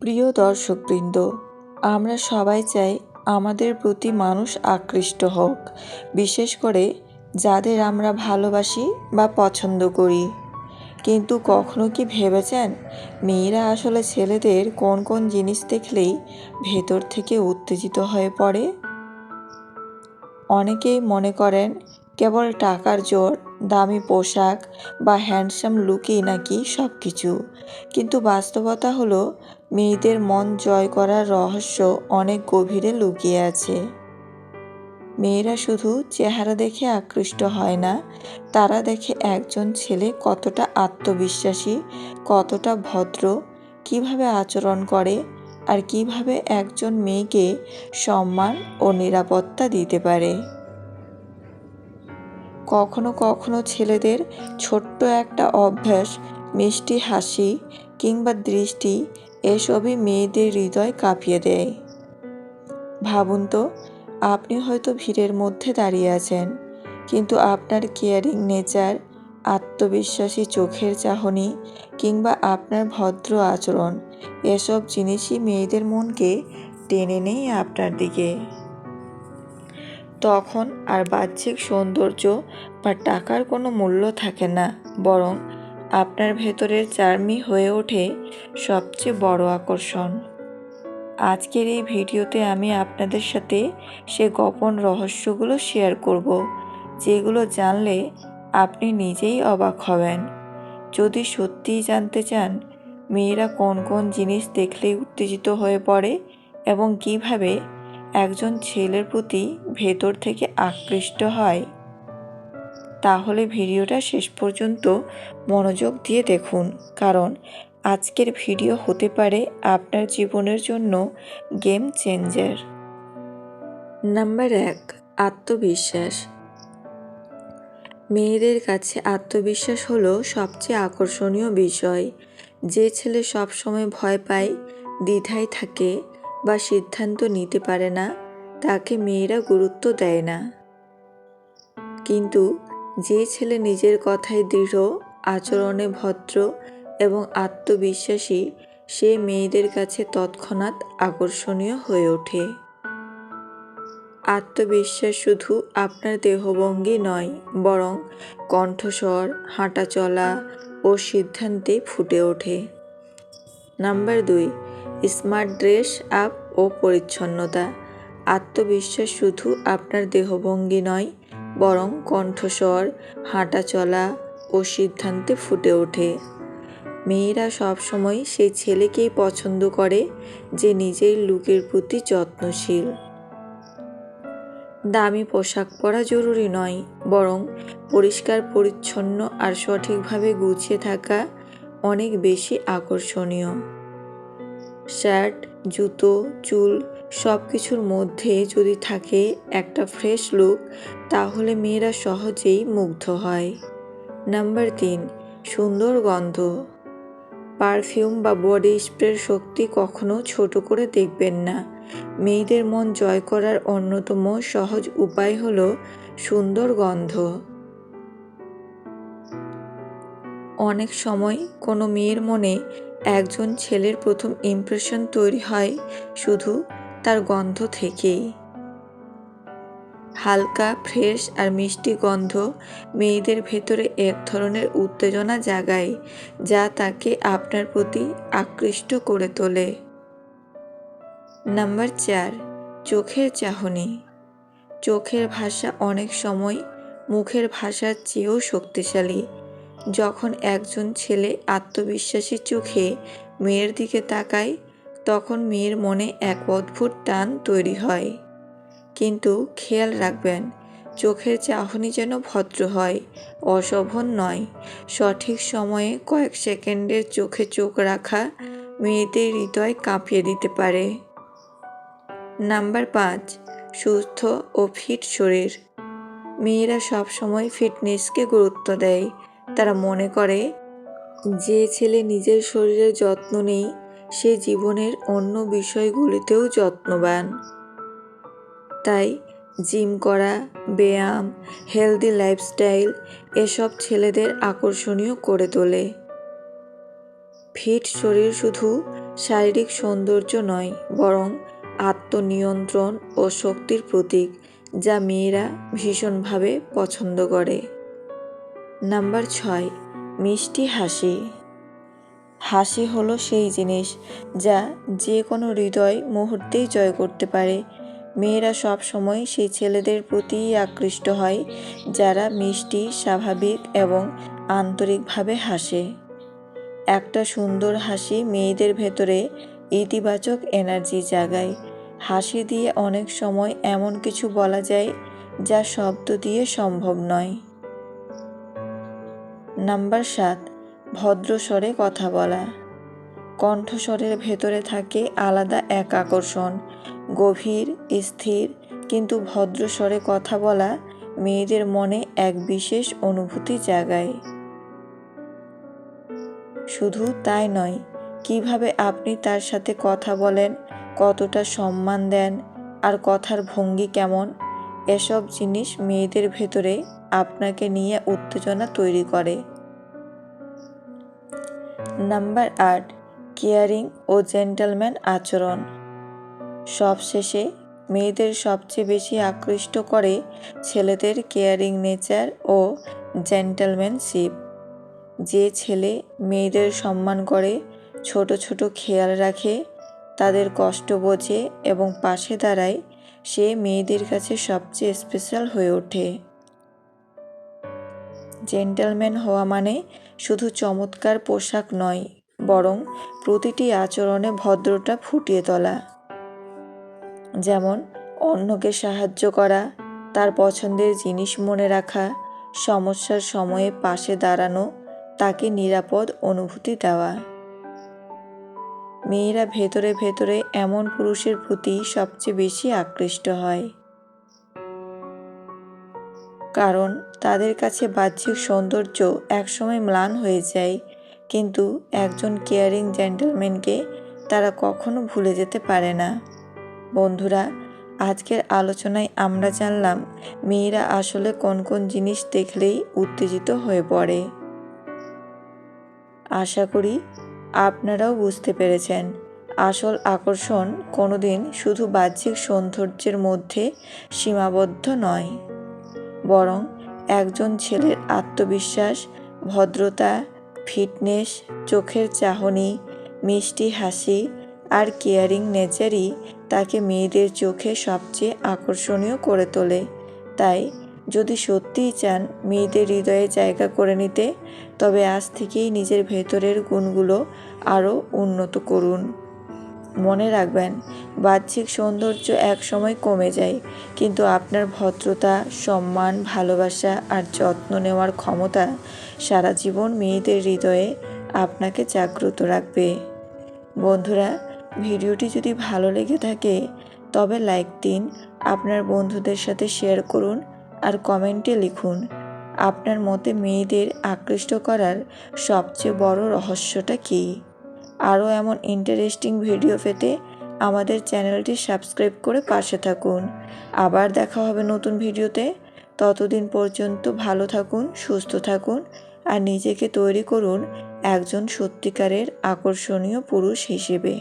প্রিয় দর্শকবৃন্দ, আমরা সবাই চাই আমাদের প্রতি মানুষ আকৃষ্ট হোক, বিশেষ করে যাদের আমরা ভালোবাসি বা পছন্দ করি। কিন্তু কখনো কি ভেবেছেন, মেয়েরা আসলে ছেলেদের কোন কোন জিনিস দেখলেই ভেতর থেকে উত্তেজিত হয়ে পড়ে? অনেকেই মনে করেন, কেবল টাকার জোর দামি পোশাক বা হ্যান্ডসাম লুকই নাকি সব কিছু কিন্তু বাস্তবতা হলো, মেয়েদের মন জয় করার রহস্য অনেক গভীরে লুকিয়ে আছে। মেয়েরা শুধু চেহারা দেখে আকৃষ্ট হয় না, তারা দেখে একজন ছেলে কতটা আত্মবিশ্বাসী, কতটা ভদ্র, কীভাবে আচরণ করে, আর কীভাবে একজন মেয়েকে সম্মান ও নিরাপত্তা দিতে পারে। কখনো কখনো ছেলেদের ছোট্ট একটা অভ্যাস, মিষ্টি হাসি কিংবা দৃষ্টি, এসবই মেয়েদের হৃদয় কাঁপিয়ে দেয়। ভাবুন তো, আপনি হয়তো ভিড়ের মধ্যে দাঁড়িয়ে আছেন, কিন্তু আপনার কেয়ারিং নেচার আত্মবিশ্বাসী চোখের চাহনি কিংবা আপনার ভদ্র আচরণ, এসব জিনিসই মেয়েদের মনকে টেনে নেই আপনার দিকে। তখন আর বাহ্যিক সৌন্দর্য বা টাকার কোনো মূল্য থাকে না, বরং আপনার ভেতরের চার্মি হয়ে ওঠে সবচেয়ে বড় আকর্ষণ। আজকের এই ভিডিওতে আমি আপনাদের সাথে সে গোপন রহস্যগুলো শেয়ার করব, যেগুলো জানলে আপনি নিজেই অবাক হবেন। যদি সত্যিই জানতে চান, মেয়েরা কোন কোন জিনিস দেখলেই উত্তেজিত হয়ে পড়ে এবং কীভাবে একজন ছেলের প্রতি ভেতর থেকে আকৃষ্ট হয়। তাহলে ভিডিওটা শেষ পর্যন্ত মনোযোগ দিয়ে দেখুন, কারণ আজকের ভিডিও হতে পারে আপনার জীবনের জন্য গেম চেঞ্জার নাম্বার এক, আত্মবিশ্বাস। মেয়েদের কাছে আত্মবিশ্বাস হলো সবচেয়ে আকর্ষণীয় বিষয়। যে ছেলে সবসময় ভয় পায়, দ্বিধায় থাকে বা সিদ্ধান্ত নিতে পারে না, তাকে মেয়েরা গুরুত্ব দেয় না। কিন্তু যে ছেলে নিজের কথায় দৃঢ়, আচরণে ভদ্র এবং আত্মবিশ্বাসী, সে মেয়েদের কাছে তৎক্ষণাৎ আকর্ষণীয় হয়ে ওঠে। আত্মবিশ্বাস শুধু আপনার দেহভঙ্গি নয়, বরং কণ্ঠস্বর, হাঁটা চলা ও সিদ্ধান্তে ফুটে ওঠে। নাম্বার দুই স্মার্ট ড্রেস আপ ও পরিচ্ছন্নতা। আত্মবিশ্বাস শুধু আপনার দেহভঙ্গি নয়, বরং কণ্ঠস্বর, হাঁটা চলা ও সিদ্ধান্তে ফুটে ওঠে। মেয়েরা সবসময় সেই ছেলেকেই পছন্দ করে, যে নিজের লুকের প্রতি যত্নশীল। দামি পোশাক পরা জরুরি নয়, বরং পরিষ্কার, পরিচ্ছন্ন আর সঠিকভাবে গুছিয়ে থাকা অনেক বেশি আকর্ষণীয়। শার্ট, জুতো, চুল সব কিছুর মধ্যে যদি থাকে একটা ফ্রেশ লুক, তাহলে মেয়েরা সহজেই মুগ্ধ হয়। নাম্বার তিন, সুন্দর গন্ধ। পারফিউম বা বডি স্প্রের শক্তি কখনো ছোট করে দেখবেন না। মেয়েদের মন জয় করার অন্যতম সহজ উপায় হল সুন্দর গন্ধ। অনেক সময় কোনো মেয়ের মনে একজন ছেলের প্রথম ইমপ্রেশন তৈরি হয় শুধু তার গন্ধ থেকেই। হালকা ফ্রেশ আর মিষ্টি গন্ধ মেয়েদের ভেতরে এক ধরনের উত্তেজনা জাগায় যা তাকে আপনার প্রতি আকৃষ্ট করে তোলে। নাম্বার চার, চোখের চাহনি। চোখের ভাষা অনেক সময় মুখের ভাষার চেয়েও শক্তিশালী। যখন একজন ছেলে আত্মবিশ্বাসী চোখে মেয়ের দিকে তাকায়, তখন মেয়ের মনে এক অদ্ভুত টান তৈরি হয়। কিন্তু খেয়াল রাখবেন, চোখের চাহনি যেন ভদ্র হয়, অশোভন নয়। সঠিক সময়ে কয়েক সেকেন্ডের চোখে চোখ রাখা মেয়েদের হৃদয় কাঁপিয়ে দিতে পারে। নাম্বার পাঁচ, সুস্থ ও ফিট শরীর। মেয়েরা সবসময় ফিটনেসকে গুরুত্ব দেয়। তারা মনে করে যে ছেলে নিজের শরীরের যত্ন নেই, সে জীবনের অন্য বিষয়গুলিতেও যত্নবান। তাই জিম করা, ব্যায়াম হেলদি লাইফস্টাইল এসব ছেলেদের আকর্ষণীয় করে তোলে। ফিট শরীর শুধু শারীরিক সৌন্দর্য নয়, বরং আত্মনিয়ন্ত্রণ ও শক্তির প্রতীক, যা মেয়েরা ভীষণভাবে পছন্দ করে। নাম্বার ছয়, মিষ্টি হাসি। হাসি হলো সেই জিনিস যা যে কোনো হৃদয় মুহূর্তেই জয় করতে পারে। মেয়েরা সব সময় সেই ছেলেদের প্রতিই আকৃষ্ট হয়, যারা মিষ্টি, স্বাভাবিক এবং আন্তরিকভাবে হাসে। একটা সুন্দর হাসি মেয়েদের ভেতরে ইতিবাচক এনার্জি জাগায়। হাসি দিয়ে অনেক সময় এমন কিছু বলা যায় যা শব্দ দিয়ে সম্ভব নয়। নাম্বার সাত, ভদ্রস্বরে কথা বলা। কণ্ঠস্বরের ভেতরে থাকে আলাদা এক আকর্ষণ, গভীর, স্থির, কিন্তু ভদ্রস্বরে কথা বলা মেয়েদের মনে এক বিশেষ অনুভূতি জাগায়। শুধু তাই নয়, কীভাবে আপনি তার সাথে কথা বলেন, কতটা সম্মান দেন, আর কথার ভঙ্গি কেমন, এসব জিনিস মেয়েদের ভেতরে আপনাকে নিয়ে উত্তেজনা তৈরি করে। নাম্বার আট, কেয়ারিং ও জেন্টালম্যান আচরণ। সবশেষে, মেয়েদের সবচেয়ে বেশি আকৃষ্ট করে ছেলেদের কেয়ারিং নেচার ও জেন্টালম্যানশিপ। যে ছেলে মেয়েদের সম্মান করে, ছোট ছোট খেয়াল রাখে, তাদের কষ্ট বোঝে এবং পাশে দাঁড়ায়, সে মেয়েদের কাছে সবচেয়ে স্পেশাল হয়ে ওঠে। জেন্টালম্যান হওয়া মানে শুধু চমৎকার পোশাক নয়, বরং প্রতিটি আচরণে ভদ্রতা ফুটিয়ে তোলা। যেমন, অন্যকে সাহায্য করা, তার পছন্দের জিনিস মনে রাখা, সমস্যার সময়ে পাশে দাঁড়ানো, তাকে নিরাপদ অনুভূতি দেওয়া। মেয়েরা ভেতরে ভেতরে এমন পুরুষের প্রতি সবচেয়ে বেশি আকৃষ্ট হয়। কারণ তাদের কাছে বাহ্যিক সৌন্দর্য একসময় ম্লান হয়ে যায়, কিন্তু একজন কেয়ারিং জেন্টলম্যানকে তারা কখনো ভুলে যেতে পারে না। বন্ধুরা, আজকের আলোচনায় আমরা জানলাম মেয়েরা আসলে কোন কোন জিনিস দেখলেই উত্তেজিত হয়ে পড়ে। আশা করি আপনারাও বুঝতে পেরেছেন, আসল আকর্ষণ কোনোদিন শুধু বাহ্যিক সৌন্দর্যের মধ্যে সীমাবদ্ধ নয়। বরং একজন ছেলের আত্মবিশ্বাস, ভদ্রতা, ফিটনেস, চোখের চাহনি, মিষ্টি হাসি আর কেয়ারিং নেচারই তাকে মেয়েদের চোখে সবচেয়ে আকর্ষণীয় করে তোলে। তাই যদি সত্যিই চান মেয়েদের হৃদয়ে জায়গা করে নিতে, তবে আজ থেকেই নিজের ভেতরের গুণগুলো আরও উন্নত করুন। মনে রাখবেন, বাহ্যিক সৌন্দর্য একসময় কমে যায়, কিন্তু আপনার ভদ্রতা, সম্মান, ভালোবাসা আর যত্ন নেওয়ার ক্ষমতা সারা জীবন মেয়েদের হৃদয়ে আপনাকে জাগ্রত রাখবে। বন্ধুরা, ভিডিওটি যদি ভালো লেগে থাকে, তবে লাইক দিন, আপনার বন্ধুদের সাথে শেয়ার করুন আর কমেন্টে লিখুন, আপনার মতে মেয়েদের আকৃষ্ট করার সবচেয়ে বড় রহস্যটা কী? আরও এমন ইন্টারেস্টিং ভিডিও পেতে আমাদের চ্যানেলটি সাবস্ক্রাইব করে পাশে থাকুন। আবার দেখা হবে নতুন ভিডিওতে ততদিন পর্যন্ত ভালো থাকুন, সুস্থ থাকুন আর নিজেকে তৈরি করুন একজন সত্যিকারের আকর্ষণীয় পুরুষ হিসেবে।